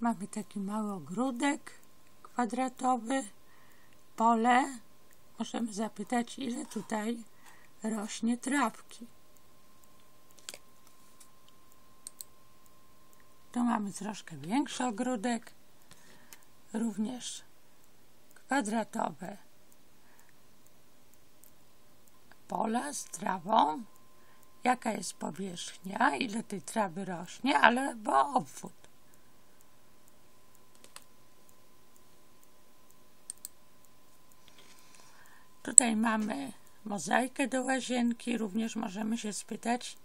Mamy taki mały ogródek kwadratowy, pole. Możemy zapytać, ile tutaj rośnie trawki. Tu mamy troszkę większy ogródek, również kwadratowe pola z trawą. Jaka jest powierzchnia, ile tej trawy rośnie, ale bo obwód. Tutaj mamy mozaikę do łazienki. Również możemy się spytać,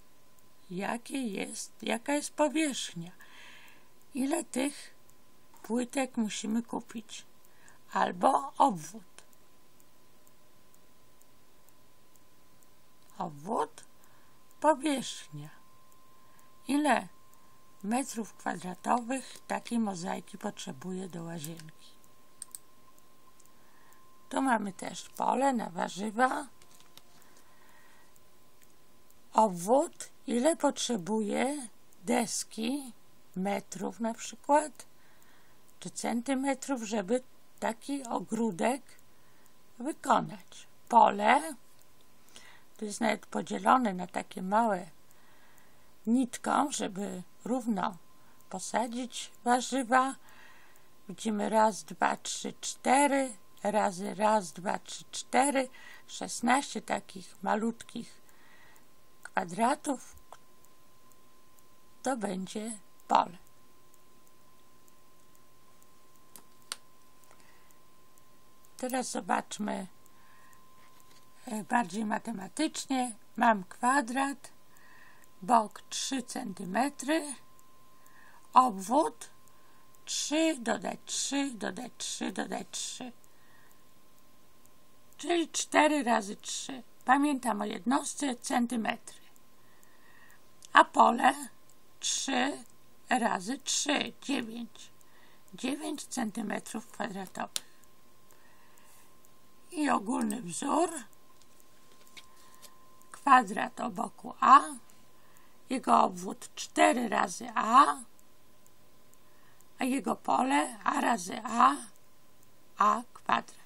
jakie jest, jaka jest powierzchnia. Ile tych płytek musimy kupić? Albo obwód. Obwód, powierzchnia. Ile metrów kwadratowych takiej mozaiki potrzebuje do łazienki? Tu mamy też pole na warzywa. Obwód, ile potrzebuje deski, metrów na przykład, czy centymetrów, żeby taki ogródek wykonać. Pole, to jest nawet podzielone na takie małe nitką, żeby równo posadzić warzywa. Widzimy raz, dwa, trzy, cztery razy raz, dwa, trzy, cztery, szesnaście takich malutkich kwadratów, to będzie pole. Teraz zobaczmy e, bardziej matematycznie. Mam kwadrat, bok 3 cm, obwód 3 dodać 3, dodać 3, dodać 3 czyli 4 razy 3. Pamiętam o jednostce centymetry. A pole 3 razy 3, 9. 9 centymetrów kwadratowych. I ogólny wzór kwadrat o boku A, jego obwód 4 razy A, a jego pole A razy A, A kwadrat.